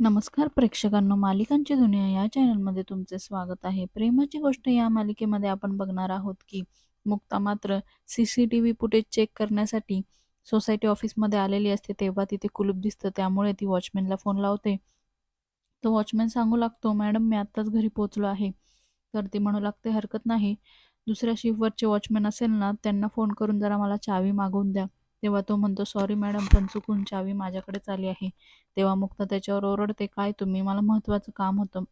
नमस्कार प्रेक्षकांनो मालिकांची दुनिया या चॅनलमध्ये तुमचे स्वागत आहे. प्रेमाची गोष्ट या मालिकेमध्ये आपण बघणार आहोत की मुक्ता मात्र C C T V footage check करण्यासाठी सोसायटी ऑफिसमध्ये आलेली असते. तेव्हा तिथे कुलूप दिसतं त्यामुळे ती वॉचमॅनला फोन लावते. तो वॉचमॅन सांगू लागतो मॅडम मी आत्ताच घरी पोहोचलो आहे. तर ती म्हणू लागते हरकत नाही. दुसऱ्या शिफ्टवरचे वॉचमॅन असेल ना त्यांना फोन करून जरा मला चावी मागवून द्या. तेव्हा तो म्हणतो सॉरी मॅडम पण चुकून चावी माझ्याकडेच आली आहे. तेव्हा मुक्ता त्याच्यावर ओरडते काय तुम्ही? मला महत्त्वाचं काम होतं.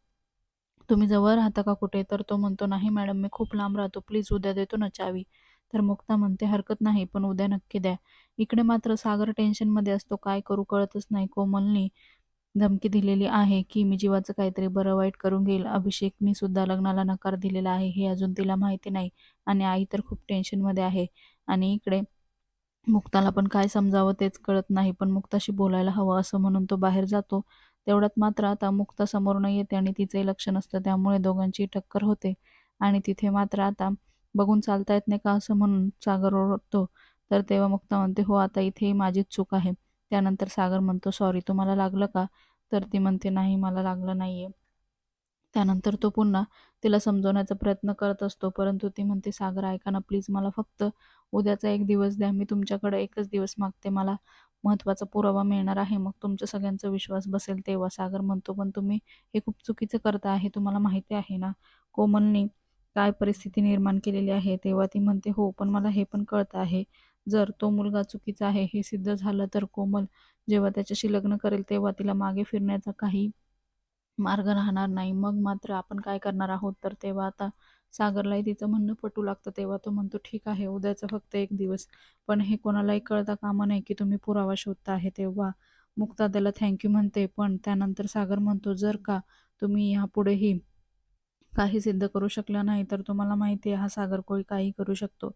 तुम्ही जवळ राहता का कुठे? तर तो म्हणतो नाही मॅडम मी खूप लांब राहतो. प्लीज उद्या देतो ना चावी. तर मुक्ता म्हणते हरकत नाही पण उद्या नक्की द्या. इकडे मात्र सागर टेन्शनमध्ये असतो. काय करू कळतच नाही. कोमलनी धमकी दिलेली आहे की मी जीवाचं काहीतरी बरं वाईट करून घेईल. अभिषेकनी सुद्धा लग्नाला नकार दिलेला आहे. हे अजून तिला माहिती नाही. आणि आई तर खूप टेन्शनमध्ये आहे. आणि इकडे मुक्ताला पण काय समजावं तेच कळत नाही पण मुक्ताशी बोलायला हवं असं म्हणून तो बाहेर जातो. तेवढ्यात मात्र आता मुक्ता समोर न येते आणि तिचंही लक्ष नसतं त्यामुळे दोघांची टक्कर होते. आणि तिथे मात्र आता बघून चालता येत नाही का असं म्हणून सागर ओरडतो. तर तेव्हा मुक्ता म्हणते हो आता इथेही माझीच चूक आहे. त्यानंतर सागर म्हणतो सॉरी तुम्हाला लागलं का? तर ती म्हणते नाही मला लागलं नाहीये. त्यानंतर तो पुन्हा तिला समजवण्याचा प्रयत्न करत असतो. परंतु ती म्हणते सागर ऐका ना प्लीज मला फक्त उद्याचा एक दिवस द्या. मी तुमच्याकडे एकच दिवस मागते. मला महत्त्वाचा पुरावा मिळणार आहे. मग तुमच्या सगळ्यांचा विश्वास बसेल तेव्हा. सागर म्हणतो पण तुम्ही हे खूप चुकीचं करता आहे. तुम्हाला माहिती आहे ना कोमलनी काय परिस्थिती निर्माण केलेली आहे? तेव्हा ती म्हणते हो पण मला हे पण कळतं आहे. जर तो मुलगा चुकीचा आहे हे सिद्ध झालं तर कोमल जेव्हा त्याच्याशी लग्न करेल तेव्हा तिला मागे फिरण्याचा काही मार्ग राहणार नाही. मग मात्र आपण काय करणार आहोत? तर तेव्हा आता सागरलाही तिचं म्हणणं पटू लागतं. तेव्हा तो म्हणतो ठीक आहे उद्याचा फक्त एक दिवस. पण हे कोणालाही कळता कामा नाही की तुम्ही पुरावा शोधता आहे. तेव्हा मुक्ता त्याला थँक्यू म्हणते. पण त्यानंतर सागर म्हणतो जर का तुम्ही ह्यापुढेही काही सिद्ध करू शकला नाही तर तुम्हाला माहिती आहे हा सागर कोळी काही करू शकतो.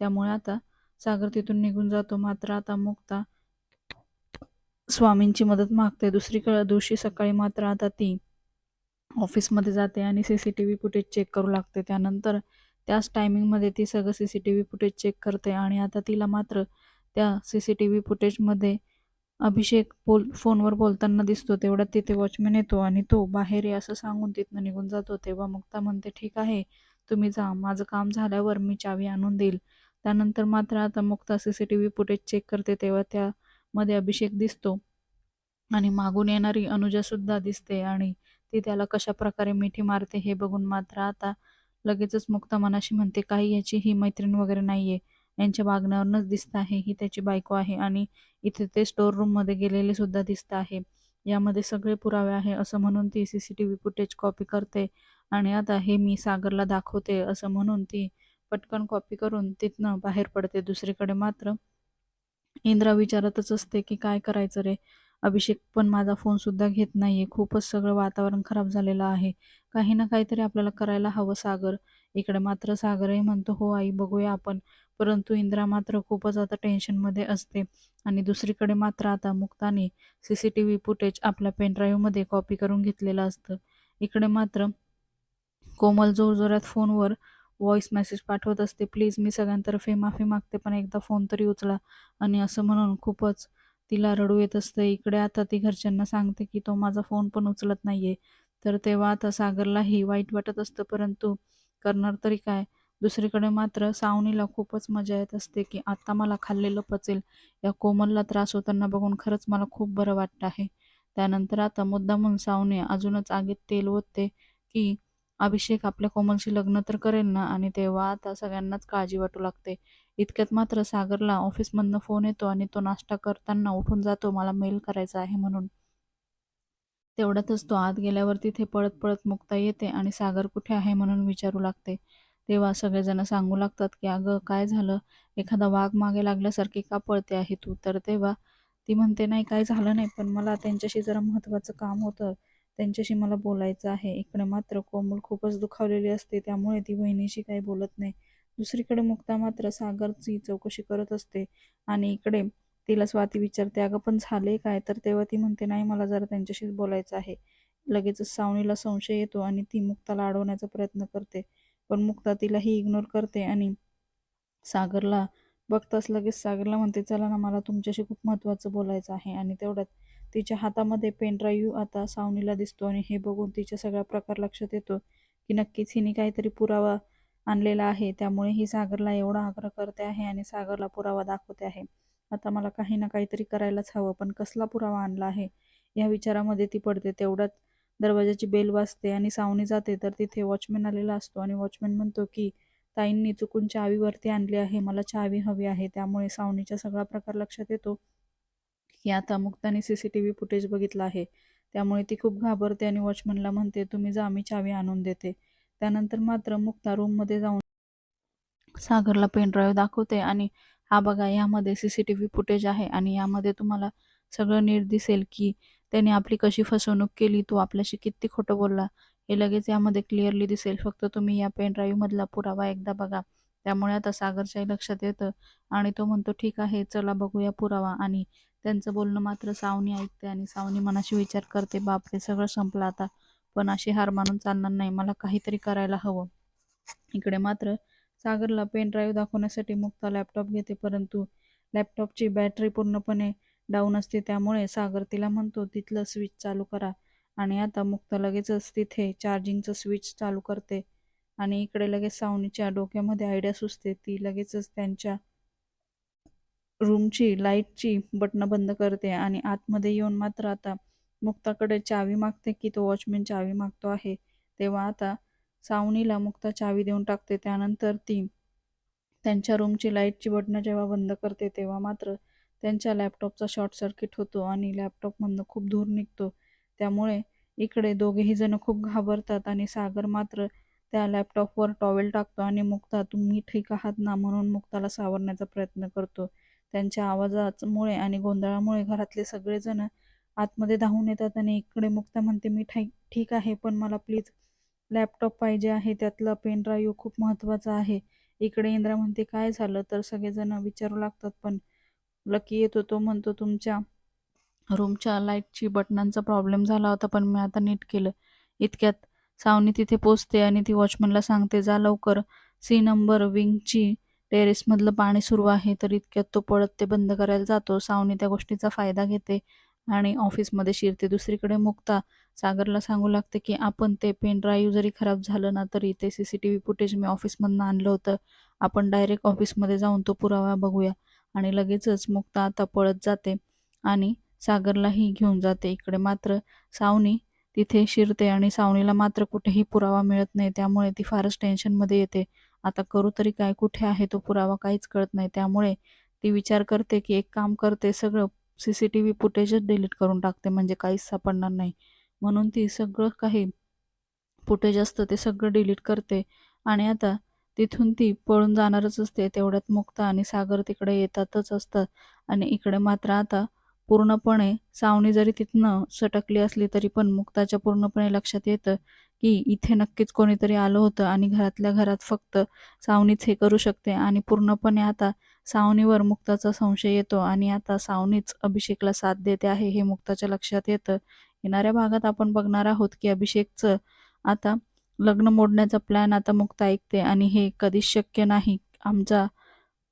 त्यामुळे आता सागर तिथून निघून जातो. मात्र आता मुक्ता स्वामींची मदत मागते. दुसरीकडे दिवशी सकाळी मात्र आता ती ऑफिसमध्ये जाते आणि C C T V footage check करू लागते. त्यानंतर त्याच टायमिंगमध्ये ती सगळं C C T V footage check करते आणि आता तिला मात्र त्या सी सी टी व्ही फुटेजमध्ये अभिषेक बोल फोनवर बोलताना दिसतो. तेवढ्यात तिथे वॉचमॅन येतो आणि तो बाहेर आहे असं सांगून तिथनं निघून जातो. तेव्हा मुक्ता म्हणते ठीक आहे तुम्ही जा. माझं काम झाल्यावर मी चावी आणून देईल. त्यानंतर मात्र आता Mukta C C T V footage check करते. तेव्हा त्या मध्ये अभिषेक दिसतो. आणि मागून येणारी अनुजासुद्धा दिसते आणि ती त्याला कशा प्रकारे मिठी मारते हे बघून मात्र आता लगेचच मुक्ता मनाशी म्हणते काही याची ही मैत्रीण वगैरे नाहीये. यांच्या वागण्यावरूनच दिसत आहे. ही त्याची बायको आहे आणि इथे ते स्टोर रूममध्ये गेलेले सुद्धा दिसत आहे. यामध्ये सगळे पुरावे आहे असं म्हणून ती C C T V footage copy करते आणि आता हे मी सागरला दाखवते असं म्हणून ती पटकन कॉपी करून तिथनं बाहेर पडते दुसरीकडे मात्र. इंद्रा विचारतच असते की काय करायचं रे? अभिषेक पण माझा फोनसुद्धा घेत नाही आहे खूपच सगळं वातावरण खराब झालेलं आहे. काही ना काहीतरी आपल्याला करायला हवं सागर. इकडे मात्र सागरही म्हणतो हो आई बघूया आपण. परंतु इंद्रा मात्र खूपच आता टेन्शनमध्ये असते. आणि दुसरीकडे मात्र आता मुक्ताने C C T V footage आपल्या पेनड्राईव्हमध्ये कॉपी करून घेतलेलं असतं. इकडे मात्र कोमल जोरजोरात फोनवर व्हॉइस मेसेज पाठवत असते. प्लीज मी सगळ्यांतर्फे माफी मागते पण एकदा फोन तरी उचला. आणि असं म्हणून खूपच तिला रडू येत असतं. इकडे आता ती घरच्यांना सांगते की तो माझा फोन पण उचलत नाहीये. तर तेव्हा आता सागरलाही वाईट वाटत असतं. परंतु करणार तरी काय? दुसरीकडे मात्र सावनीला खूपच मजा येत असते की आता मला खाल्लेलं पचेल. या कोमलला त्रास होताना बघून खरंच मला खूप बरं वाटतं आहे. त्यानंतर आता मुद्दामून सावनी अजूनच आगीत तेल ओतते की अभिषेक आपल्या कोमलशी लग्न तर करेल ना? आणि तेव्हा आता सगळ्यांनाच काळजी वाटू लागते. इतक्यात मात्र सागरला ऑफिसमधनं फोन येतो आणि तो नाश्ता करताना उठून जातो मला मेल करायचा आहे म्हणून. तेवढ्यातच तो आत गेल्यावर तिथे पळत पळत मुक्ता येते आणि सागर कुठे आहे म्हणून विचारू लागते. तेव्हा सगळेजण सांगू लागतात की अगं काय झालं? एखादा वाघ मागे लागल्यासारखी का पळते आहे तू? तर तेव्हा ती म्हणते नाही काय झालं नाही पण मला त्यांच्याशी जरा महत्त्वाचं काम होतं. त्यांच्याशी मला बोलायचं आहे. इकडे मात्र कोमल खूपच दुखावलेली असते. त्यामुळे ती बहिणीशी काही बोलत नाही. दुसरीकडे मुक्ता मात्र सागरची चौकशी करत असते. आणि इकडे तिला स्वाती विचारते अगं पण झाले काय? तर तेव्हा ती म्हणते नाही मला जरा त्यांच्याशीच बोलायचं आहे. लगेचच सावणीला संशय येतो आणि ती मुक्ताला अडवण्याचा प्रयत्न करते. पण मुक्ता तिलाही इग्नोर करते आणि सागरला बघताच लगेच सागरला म्हणते चला ना मला तुमच्याशी खूप महत्त्वाचं बोलायचं आहे. आणि तेवढ्यात तिच्या हातामध्ये पेनड्राईव्ह आता सावनीला दिसतो आणि हे बघून तिच्या सगळा प्रकार लक्षात येतो की नक्कीच हिने काहीतरी पुरावा आणलेला आहे. त्यामुळे ही सागरला एवढा आग्रह करते आहे आणि सागरला पुरावा दाखवते आहे. आता मला काही ना काहीतरी करायलाच हवं पण कसला पुरावा आणला आहे? या विचारामध्ये ती पडते. तेवढ्यात दरवाजाची बेल वाजते आणि सावनी जाते. तर तिथे वॉचमॅन आलेला असतो आणि वॉचमॅन म्हणतो की ताईंनी चुकून चावीवरती आणली आहे. मला चावी हवी आहे. त्यामुळे सावनीचा सगळा प्रकार लक्षात येतो. की आता मुक्ताने C C T V footage बघितलं आहे. त्यामुळे ती खूप घाबरते आणि वॉचमनला म्हणते तुम्ही जा मी चावी आणून देते. त्यानंतर मात्र मुक्ता रूममध्ये जाऊन सागरला पेन ड्राईव्ह दाखवते आणि हा बघा यामध्ये C C T V footage आहे आणि यामध्ये तुम्हाला सगळं नीट दिसेल की त्याने आपली कशी फसवणूक केली तो आपल्याशी किती खोटं बोलला. हे लगेच यामध्ये क्लिअरली दिसेल. फक्त तुम्ही या पेन ड्राईव्हमधला पुरावा एकदा बघा. त्यामुळे आता सागरच्याही लक्षात येतं आणि तो म्हणतो ठीक आहे चला बघूया पुरावा. आणि त्यांचं बोलणं मात्र सावनी ऐकते आणि सावनी मनाशी विचार करते बापरे सगळं संपलं आता. पण अशी हार मानून चालणार नाही. मला काहीतरी करायला हवं. इकडे मात्र सागरला पेन ड्राईव्ह दाखवण्यासाठी मुक्ता लॅपटॉप घेते परंतु लॅपटॉपची बॅटरी पूर्णपणे डाऊन असते. त्यामुळे सागर तिला म्हणतो तिथलं स्विच चालू करा. आणि आता मुक्ता लगेचच तिथे चार्जिंगचं स्विच चालू करते. आणि इकडे लगेच सावनीच्या डोक्यामध्ये आयडिया सुचते. ती लगेचच त्यांच्या रूमची लाईटची बटणं बंद करते आणि आतमध्ये येऊन मात्र आता मुक्ताकडे चावी मागते की तो वॉचमॅन चावी मागतो आहे. तेव्हा आता सावनीला मुक्ता चावी देऊन टाकते. त्यानंतर ती त्यांच्या रूमची लाईटची बटणं जेव्हा बंद करते तेव्हा मात्र त्यांच्या लॅपटॉपचा शॉर्ट सर्किट होतो आणि लॅपटॉपमधनं खूप धूर निघतो. त्यामुळे इकडे दोघेही जण खूप घाबरतात आणि सागर मात्र त्या लॅपटॉपवर टॉवेल टाकतो आणि मुक्ता तुम्ही ठीक आहात ना? म्हणून मुक्ताला सावरण्याचा प्रयत्न करतो. त्यांच्या आवाजामुळे आणि गोंधळामुळे घरातले सगळेजण आतमध्ये धावून येतात आणि इकडे मुक्ता म्हणते मी ठाई ठीक आहे पण मला प्लीज लॅपटॉप पाहिजे आहे त्यातला पेन ड्राईव्ह खूप महत्त्वाचा आहे. इकडे इंद्रा म्हणते काय झालं? तर सगळेजण विचारू लागतात पण लकी येतो तो म्हणतो तुमच्या रूमच्या लाईटची बटनांचा प्रॉब्लेम झाला होता पण मी आता नीट केलं. इतक्यात सावनी तिथे पोचते आणि ती वॉचमनला सांगते जा लवकर. सी नंबर विंगची टेरेसमधलं पाणी सुरू आहे तर इतक्यात तो पळत ते बंद करायला जातो. सावनी त्या गोष्टीचा फायदा घेते आणि ऑफिसमध्ये शिरते. दुसरीकडे मुक्ता सागरला सांगू लागते की आपण ते पेन ड्राईव्ह जरी खराब झालं ना तरी ते C C T V footage मी ऑफिसमधनं आणलं होतं. आपण डायरेक्ट ऑफिसमध्ये जाऊन तो पुरावा बघूया. आणि लगेचच मुक्ता आता पळत जाते आणि सागरलाही घेऊन जाते इकडे. मात्र सावनी तिथे शिरते आणि सावनीला मात्र कुठेही पुरावा मिळत नाही. त्यामुळे ती फारच टेन्शनमध्ये येते. आता करू तरी काय कुठे आहे तो पुरावा काहीच कळत नाही. त्यामुळे ती विचार करते की एक काम करते सगळं सी सी टी व्ही फुटेजच डिलीट करून टाकते म्हणजे काहीच सापडणार नाही. म्हणून ती सगळं काही फुटेज असतं ते सगळं डिलीट करते. आणि आता तिथून ती पळून जाणारच असते तेवढ्यात मुक्ता आणि सागर तिकडे येतातच असतात. आणि इकडे मात्र आता पूर्णपणे सावनी जरी तिथनं सटकली असली तरी पण मुक्ताच्या पूर्णपणे लक्षात येतं की इथे नक्कीच कोणीतरी आलं होतं आणि घरातल्या घरात फक्त सावनीच हे करू शकते आणि पूर्णपणे आता सावनीवर मुक्ताचा संशय येतो आणि आता सावनीच अभिषेकला साथ देते आहे हे मुक्ताच्या लक्षात येतं. येणाऱ्या भागात आपण बघणार आहोत की अभिषेकचं आता लग्न मोडण्याचा प्लॅन आता मुक्ता ऐकते आणि हे कधीच शक्य नाही. आमचा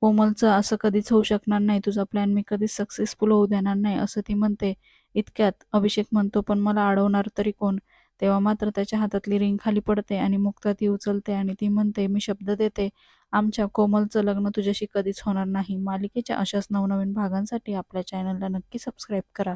कोमलचं असं कधीच होऊ शकणार नाही तुझा प्लॅन मी कधीच सक्सेसफुल होऊ देणार नाही असं ती म्हणते. इतक्यात अभिषेक म्हणतो पण मला अडवणार तरी कोण? तेव्हा मात्र त्याच्या हातातली रिंग खाली पडते आणि मुक्ता ती उचलते आणि ती म्हणते मी शब्द देते. आमच्या कोमलचं लग्न तुझ्याशी कधीच होणार नाही. मालिकेच्या अशाच नवनवीन भागांसाठी आपल्या चॅनलला नक्की सबस्क्राईब करा.